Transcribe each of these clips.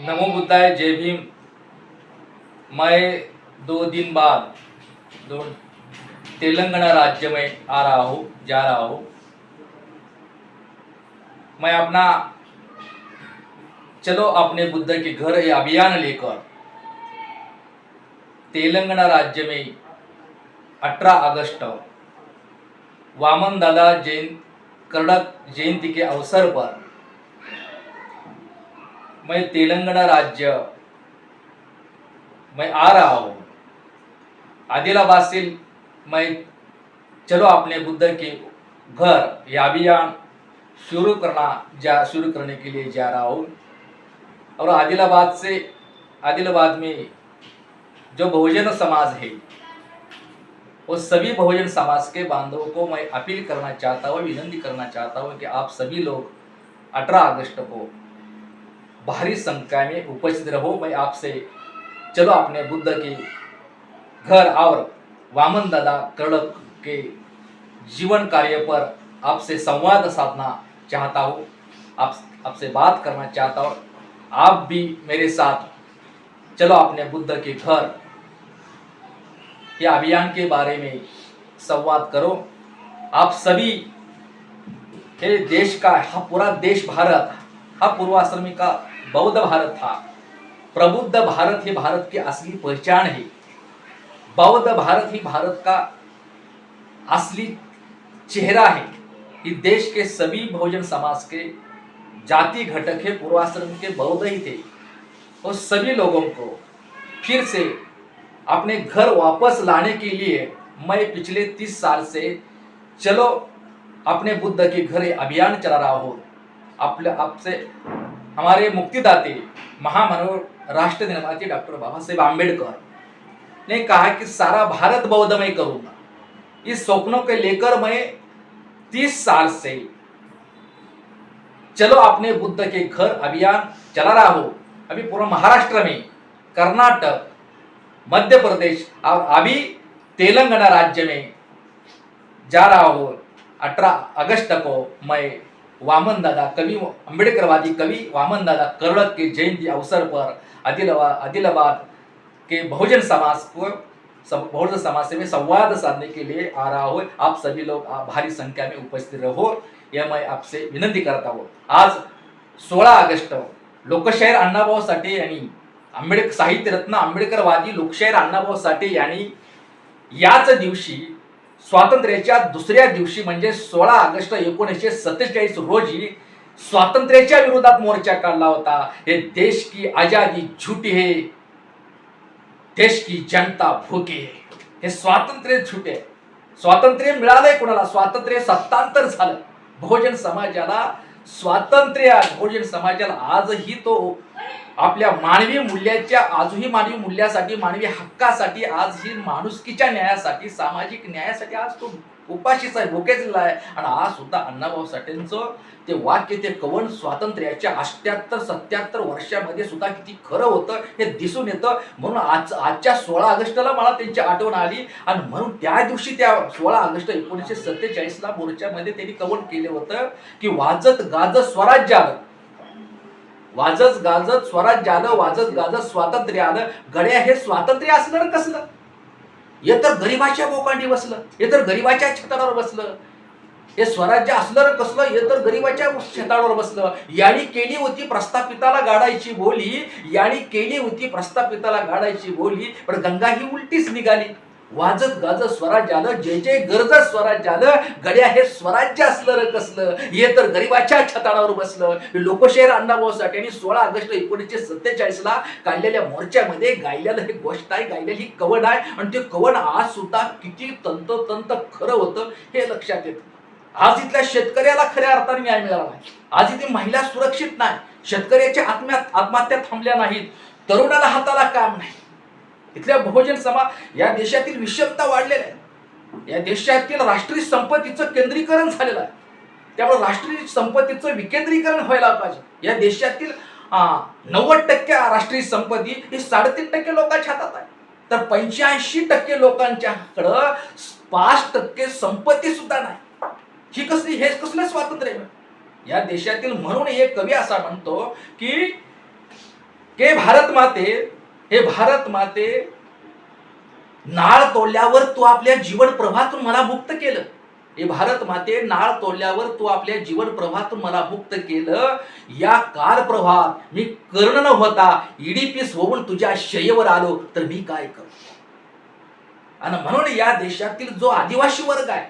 नमो बुद्धाय जय भीम. मैं दो दिन बाद दो तेलंगाना राज्य में आ रहा हूँ जा रहा हूँ। मैं अपना चलो अपने बुद्ध के घर ये अभियान लेकर तेलंगाना राज्य में 18 अगस्त वामन दादा जयंत कर्णक जयंती के अवसर पर मैं तेलंगाना राज्य मैं आ रहा हूँ। आदिलाबाद से मैं चलो अपने बुद्ध के घर यह अभियान शुरू करना जा शुरू करने के लिए जा रहा हूँ। और आदिलाबाद से आदिलाबाद में जो बहुजन समाज है वो सभी बहुजन समाज के बांधवों को मैं अपील करना चाहता हूँ विनंती करना चाहता हूँ कि आप सभी लोग 18 अगस्त को भारी संख्या में उपस्थित रहो। मैं आपसे, चलो अपने बुद्ध के घर और वामन दादा कर्णक के जीवन कार्य पर आपसे संवाद साधना चाहता हूँ। आप, आपसे बात करना चाहता हूँ। आप भी मेरे साथ, चलो अपने बुद्ध के घर या अभियान के बारे में संवाद करो। आप सभी देश का, हा, पूरा देश भारत, हा, पूर्वाश्रमी का बौद्ध भारत था। प्रबुद्ध भारत ही भारत की असली पहचान है। बौद्ध भारत ही भारत का असली चेहरा है। कि देश के सभी बहुजन समाज के जाति घटक है, पूर्वाश्रम के बौद्ध ही थे। और सभी लोगों को फिर से अपने घर वापस लाने के लिए मैं पिछले तीस साल से चलो, अपने बुद्ध के घर अभियान चला रहा हूँ। आपसे हमारे मुक्तिदाते महामनोर राष्ट्र निर्माते डॉक्टर बाबा साहेब आम्बेडकर ने कहा कि सारा भारत बौद्ध करूंगा। इस स्वप्नों को लेकर मैं तीस साल से चलो अपने बुद्ध के घर अभियान चला रहा हो। अभी पूरा महाराष्ट्र में कर्नाटक मध्य प्रदेश और अभी तेलंगाना राज्य में जा रहा हूँ। अठारह अगस्त को मैं वामन दादा आंबेडकरवादी कवी वामनदादा वामन दादा के जयंती अवसर पर आदिलाबाद आदिलाबाद के बहुजन समाज को सब बहुजन समाज से संवाद साधने के लिए आ रहा हो। आप सभी लोग आप भारी संख्या में उपस्थित रहो। यह मैं आपसे विनंती करता हूँ। आज सोळा ऑगस्ट लोकशाहीर अण्णाभाऊ साठे यांनी आंबेडकर साहित्यरत्न आंबेडकरवादी लोकशाहीर अण्णाभाऊ साठे यांनी याच दिवशी स्वातंत्र्याच्या दुसऱ्या दिवशी म्हणजे सोळा ऑगस्ट एकोणीसशे सत्तेचाळीस रोजी स्वातंत्र्याच्या विरोधात मोर्चा काढला होता. हे देश की आजादी झुटी है. देश की जनता भूकी है. हे स्वातंत्र्य झुटे आहे. स्वातंत्र्य मिळालंय कोणाला? स्वातंत्र्य सत्तांतर झालं. बहुजन समाजाला स्वातंत्र्य बहुजन समाजाला आजही तो आपल्या मानवी मूल्याच्या आजही मानवी मूल्यासाठी मानवी हक्कासाठी आज ही माणुसकीच्या न्यायासाठी सामाजिक न्यायासाठी आज तो उपाशीच आहे भुकेचला आहे. आणि आज सुद्धा अण्णाभाऊ साठेंचं ते वाक्य ते कवन स्वातंत्र्याच्या अष्ट्याहत्तर सत्याहत्तर वर्षामध्ये सुद्धा किती खरं होतं हे दिसून येतं. म्हणून आज आजच्या सोळा ऑगस्टला मला त्यांची आठवण आली. आणि म्हणून त्या दिवशी त्या सोळा ऑगस्ट एकोणीसशे सत्तेचाळीसला मोर्चामध्ये त्यांनी कवन केलं होतं की वाजत गाजत स्वराज्य आलं. वाजत गाजत स्वराज्य आलं वाजत गाजत स्वातंत्र्य आलं. गड्या हे स्वातंत्र्य असणार कसलं? हे तर गरिबाच्या बोकांडी बसलं हे तर गरिबाच्या छतावर बसलं. हे स्वराज्य असलं कसलं? हे तर गरिबाच्या शेतावर बसलं. यानी केली होती प्रस्थापिताला गाडायची बोली यानी केली होती प्रस्थापिताला गाडायची बोली पण गंगा ही उलटीच निघाली. वाजत गाजत स्वराज्य आलं जे जे गरजत स्वराज्य आलं गड्या हे स्वराज्य असलं र कसलं हे तर गरिबाच्या छताडावर बसलं. लोकशाहीर अण्णाभाऊ साठे यांनी सोळा ऑगस्ट एकोणीसशे सत्तेचाळीस ला काढलेल्या मोर्चामध्ये गायलेलं हे गोष्ट आहे गायलेली ही कवन आहे आणि ते कवन आज सुद्धा किती तंत तंत खरं होतं हे लक्षात येतं. आज इथल्या शेतकऱ्याला खऱ्या अर्थाने न्याय मिळाला नाही. आज इथे महिला सुरक्षित नाही. शेतकऱ्याच्या आत्म्या आत्महत्या थांबल्या नाहीत. तरुणाला हाताला काम नाही. इथल्या बहुजन समाज या देशातील विषमता वाढलेल्या आहे या देशातील राष्ट्रीय संपत्तीचं केंद्रीकरण झालेलं आहे. त्यामुळे राष्ट्रीय संपत्तीचं विकेंद्रीकरण व्हायला पाहिजे. या देशातील नव्वद टक्के राष्ट्रीय संपत्ती ही साडेतीन टक्के लोकांच्या हातात आहे. तर पंच्याऐंशी टक्के लोकांच्याकडं पाच टक्के संपत्ती सुद्धा नाही. ही कसली हे कसलं स्वातंत्र्य या देशातील म्हणून एक कवी असा म्हणतो की के भारत माते हे भारत माते नाळ तोडल्यावर तू आपल्या जीवन प्रभातून मला मुक्त केलं. हे भारत माते नाळ तोडल्यावर तू आपल्या जीवन प्रभातून मला मुक्त केलं. या काल प्रभात मी कर्ण न होता ईडीपीस होऊन तुझ्या शय्येवर आलो तर मी काय करू? आणि म्हणून या देशातील जो आदिवासी वर्ग आहे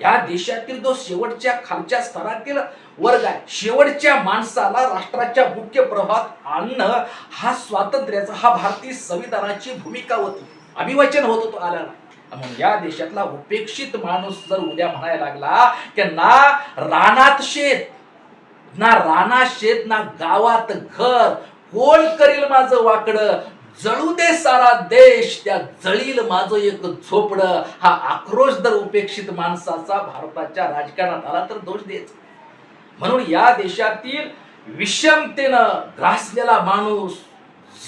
या देशातील जो शेवटच्या खालच्या स्तरातील वर्ग आहे शेवटच्या माणसाला राष्ट्राच्या मुख्य प्रभात आणणं हा स्वातंत्र्याचा हा भारतीय संविधानाची भूमिका होती. अभिवचन होत होतो आला म्हणून या देशातला उपेक्षित माणूस जर उद्या म्हणायला लागला की ना रानात शेत ना रानात शेत ना गावात घर कोण करील माझं वाकडं? जळू दे सारा देश त्या जळील माझं एक झोपड. हा आक्रोश जर उपेक्षित माणसाचा भारताच्या राजकारणात आला तर दोष द्यायचा म्हणून या देशातील विषमतेनं ग्रासलेला माणूस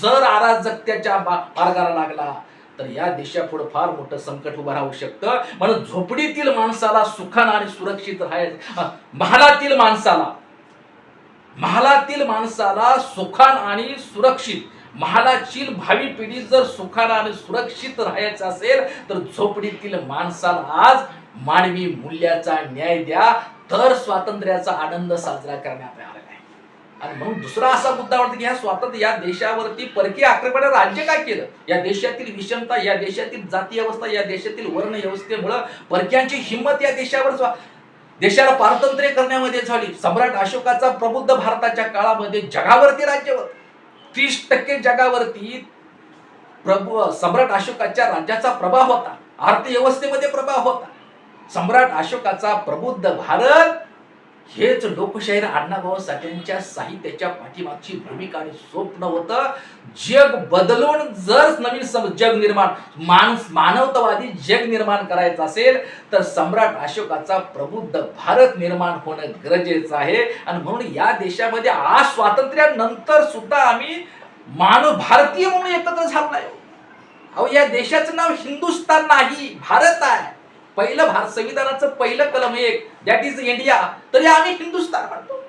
जर अराजकत्याच्या मार्गाला लागला तर या देशापुढे फार मोठं संकट उभं राहू शकतं. म्हणून झोपडीतील माणसाला सुखानं आणि सुरक्षित राहायचं. महालातील माणसाला. महालातील माणसाला सुखान आणि सुरक्षित महालाची भावी पिढी जर सुखाला आणि सुरक्षित राहायचं असेल तर झोपडीतील माणसाला आज मानवी मूल्याचा न्याय द्या तर स्वातंत्र्याचा आनंद साजरा करण्यात आलेला आहे. आणि म्हणून दुसरा असा मुद्दा वाटतो की ह्या स्वातंत्र्य या देशावरती परकीय आक्रमण राज्य काय केलं? या देशातील विषमता या देशातील जाती अवस्था या देशातील वर्ण व्यवस्थेमुळं परक्यांची हिंमत या देशावर देशाला पारतंत्र्य करण्यामध्ये झाली. सम्राट अशोकाचा प्रबुद्ध भारताच्या काळामध्ये जगावरती राज्यवर तीस टक्के जगावरती प्रभू सम्राट अशोकाच्या राज्याचा प्रभाव होता. अर्थव्यवस्थेमध्ये प्रभाव होता. सम्राट अशोकाचा प्रबुद्ध भारत हेच लोकशाहीर अण्णाभाऊ साठेंच्या साहित्याच्या पाठीमागची भूमिका आणि स्वप्न होतं. जग बदलून जर नवीन सम- जग निर्माण माणूस मानवतावादी जग निर्माण करायचं असेल तर सम्राट अशोकाचा प्रबुद्ध भारत निर्माण होणं गरजेचं आहे. आणि म्हणून या देशामध्ये आज स्वातंत्र्यानंतर सुद्धा आम्ही मानव भारतीय म्हणून एकत्र झालो नाही. अहो या देशाचं नाव हिंदुस्तान नाही भारत आहे. पहिलं भारत संविधानाचं पहिलं कलम एक दॅट इज इंडिया तरी आम्ही हिंदुस्तान म्हणतो.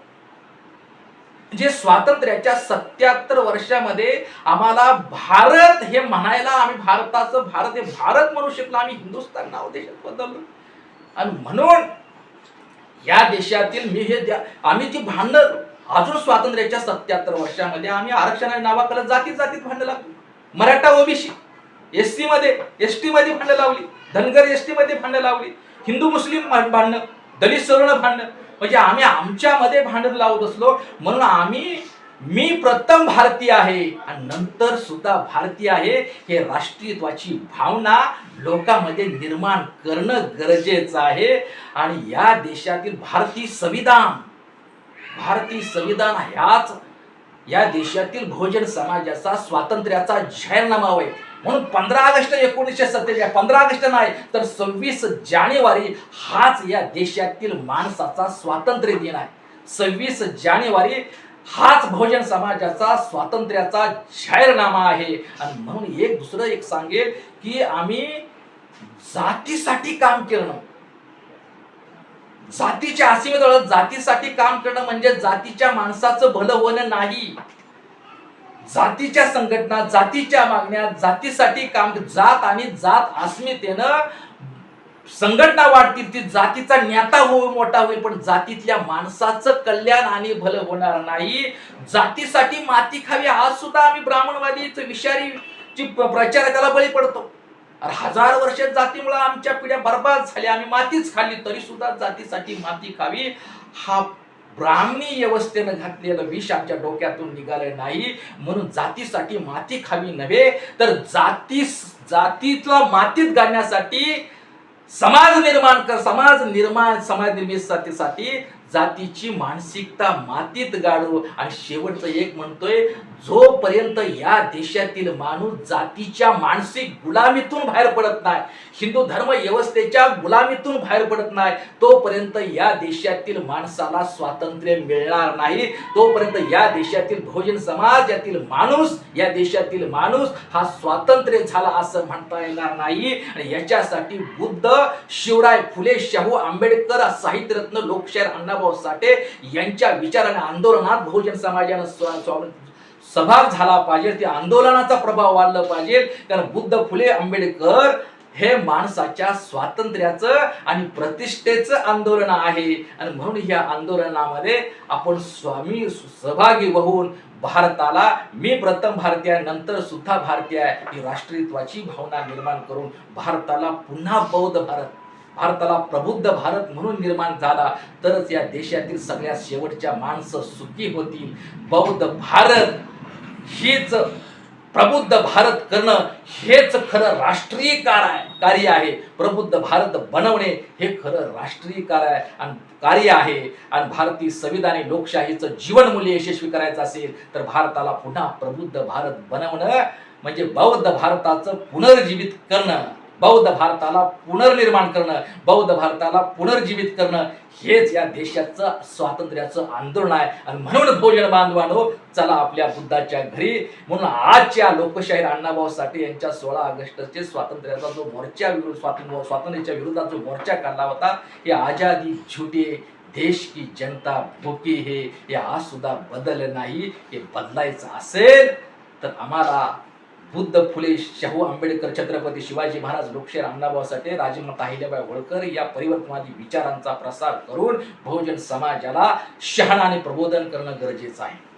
जे स्वातंत्र्याच्या सत्याहत्तर वर्षामध्ये आम्हाला भारत हे म्हणायला आम्ही भारताचं भारत हे भारत म्हणू शकलो आम्ही हिंदुस्तान नाव देशात बदललो. आणि म्हणून या देशातील मी हे द्या- आम्ही जी भांडण अजून स्वातंत्र्याच्या सत्याहत्तर वर्षामध्ये आम्ही आरक्षणाच्या नावाकडे जाती जातीत भांडण लागलो मराठा ओबीसी एस सी मध्ये एस टी मध्ये भांडण लावली. धनगर एस टीमध्ये भांडणं भांडण लावली. हिंदू मुस्लिम भांडणं दलित सवर्ण भांडणं. म्हणजे आम्ही आमच्यामध्ये भांडण लावत असलो म्हणून आम्ही मी प्रथम भारतीय आहे आणि नंतर सुद्धा भारतीय आहे हे राष्ट्रीयत्वाची भावना लोकांमध्ये निर्माण करणं गरजेचं आहे. आणि या देशातील भारतीय संविधान भारतीय संविधान ह्याच या देशातील बहुजन समाजाचा स्वातंत्र्याचा जाहीरनामा आहे. म्हणून पंधरा ऑगस्ट एकोणीसशे सत्तेचाळीस पंधरा ऑगस्ट नाही तर सव्वीस जानेवारी हाच या देशातील माणसाचा स्वातंत्र्य दिन आहे. सव्वीस जानेवारी हाच बहुजन समाजाचा स्वातंत्र्याचा जाहीरनामा आहे. आणि म्हणून एक दुसरं एक सांगेल की आम्ही जातीसाठी काम केलं जातीच्या असीमेत जातीसाठी काम करणं म्हणजे जातीच्या माणसाचं भलं होणं नाही. जातीच्या संघटना जातीच्या मागण्या जातीसाठी काम जात आणि जात अस्मितेनं संघटना वाढतील ती जातीचा नेता होऊ मोठा होईल पण जातीतल्या माणसाचं कल्याण आणि भलं होणार नाही. जातीसाठी माती खावी आज सुद्धा आम्ही ब्राह्मणवादीच विषारी प्रचार त्याला बळी पडतो. हजार वर्ष जातीमुळे आमच्या पिढ्या बर्बाद झाल्या आम्ही मातीच खाल्ली तरी सुद्धा जातीसाठी माती खावी. हा ब्राह्मणी व्यवस्थेनं घातलेलं विष आमच्या डोक्यातून निघालं नाही. म्हणून जातीसाठी माती खावी नव्हे तर जाती जातीतला मातीत घालण्यासाठी समाज निर्माण कर समाज निर्माण समाज निर्मितीसाठी जातीची मानसिकता मातीत गाडू आणि शेवटचं एक म्हणतोय जोपर्यंत या देशातील माणूस जातीच्या मानसिक गुलामीतून बाहेर पडत नाही हिंदू धर्म व्यवस्थेच्या गुलामीतून बाहेर पडत नाही तोपर्यंत या देशातील माणसाला स्वातंत्र्य मिळणार नाही. तोपर्यंत या देशातील बहुजन समाज यातील माणूस या देशातील माणूस हा स्वातंत्र्य झाला असं म्हणता येणार नाही. आणि याच्यासाठी बुद्ध शिवराय फुले शाहू आंबेडकर साहित्यरत्न लोकशाहीर अण्णाभाऊ साठे यांच्या विचाराने आंदोलनात बहुजन समाजानं सहभाग झाला पाहिजे. त्या आंदोलनाचा प्रभाव वाढला पाहिजे. कारण बुद्ध फुले आंबेडकर हे माणसाच्या स्वातंत्र्याचं आणि प्रतिष्ठेचं आंदोलन आहे. आणि म्हणून ह्या आंदोलनामध्ये आपण स्वामी सहभागी होऊन भारताला मी प्रथम भारतीय नंतर सुद्धा भारतीय ही राष्ट्रीयत्वाची भावना निर्माण करून भारताला पुन्हा बौद्ध भारत भारताला प्रबुद्ध भारत म्हणून निर्माण झाला तरच या देशातील सगळ्यात शेवटच्या माणसं सुखी होतील. बौद्ध भारत हीच प्रबुद्ध भारत करणं हेच खरं राष्ट्रीय कार कार्य आहे. प्रबुद्ध भारत बनवणे हे खरं राष्ट्रीय कार्य आहे आणि कार्य आहे. आणि भारतीय संविधानी लोकशाहीचं जीवनमूल्य यशस्वी करायचं असेल तर भारताला पुन्हा प्रबुद्ध भारत बनवणं म्हणजे बौद्ध भारताचं पुनर्जीवित करणं. बौद्ध भारताला पुनर्निर्माण करणं बौद्ध भारताला पुनर्जीवित करणं हेच या देशाचं स्वातंत्र्याचं आंदोलन आहे. आणि म्हणून भोजन बांधवानो चला आपल्या बुद्धाच्या घरी. म्हणून आजच्या लोकशाहीर अण्णाभाऊ साठे यांच्या सोळा ऑगस्टचे स्वातंत्र्याचा जो मोर्चा विरुद्ध स्वातंत्र्य स्वातंत्र्याच्या विरोधात जो मोर्चा काढला होता हे आजादी झुटे देश की जनता भोकी हे हे आज सुद्धा बदल नाही हे बदलायचं असेल तर आम्हाला बुद्ध फुले शाहू आंबेडकर छत्रपती शिवाजी महाराज लोकशाहीर अण्णाभाऊ साठे राजमाता अहिल्याबाई होळकर या परिवर्तनवादी विचारांचा प्रसार करून बहुजन समाजाला शहाणाने प्रबोधन करणं गरजेचं आहे.